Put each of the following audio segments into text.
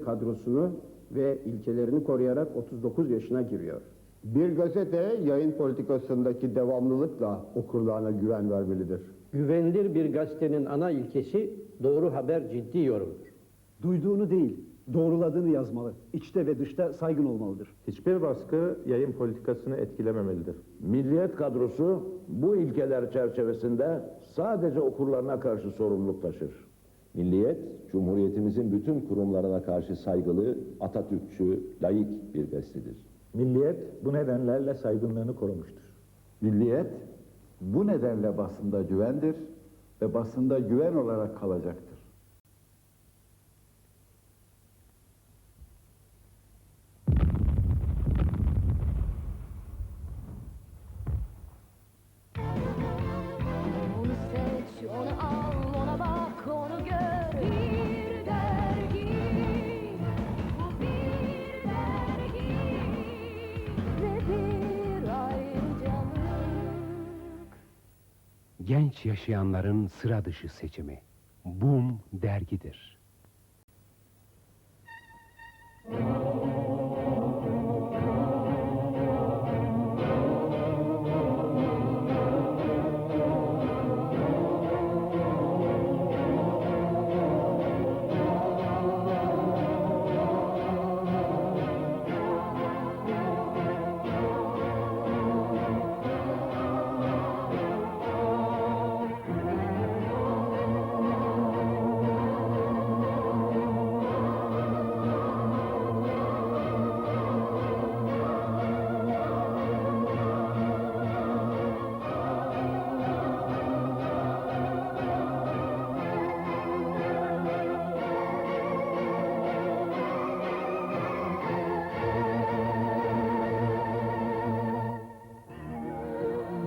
kadrosunu ve ilkelerini koruyarak 39 yaşına giriyor. Bir gazete yayın politikasındaki devamlılıkla okurlarına güven vermelidir. Güvenilir bir gazetenin ana ilkesi doğru haber ciddi yorumdur. Duyduğunu değil, doğruladığını yazmalı. İçte ve dışta saygın olmalıdır. Hiçbir baskı yayın politikasını etkilememelidir. Milliyet kadrosu bu ilkeler çerçevesinde sadece okurlarına karşı sorumluluk taşır. Milliyet, Cumhuriyetimizin bütün kurumlarına karşı saygılı, Atatürkçü, layık bir gazetedir. Milliyet bu nedenlerle saygınlığını korumuştur. Milliyet bu nedenle basında güvendir ve basında güven olarak kalacaktır. Genç yaşayanların sıra dışı seçimi. Boom dergidir.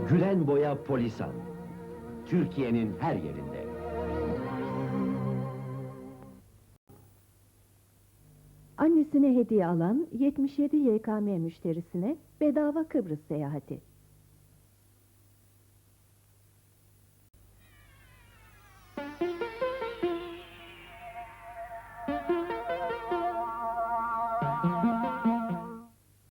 Gülen Boya Polisan. Türkiye'nin her yerinde. Annesine hediye alan 77 YKM müşterisine bedava Kıbrıs seyahati.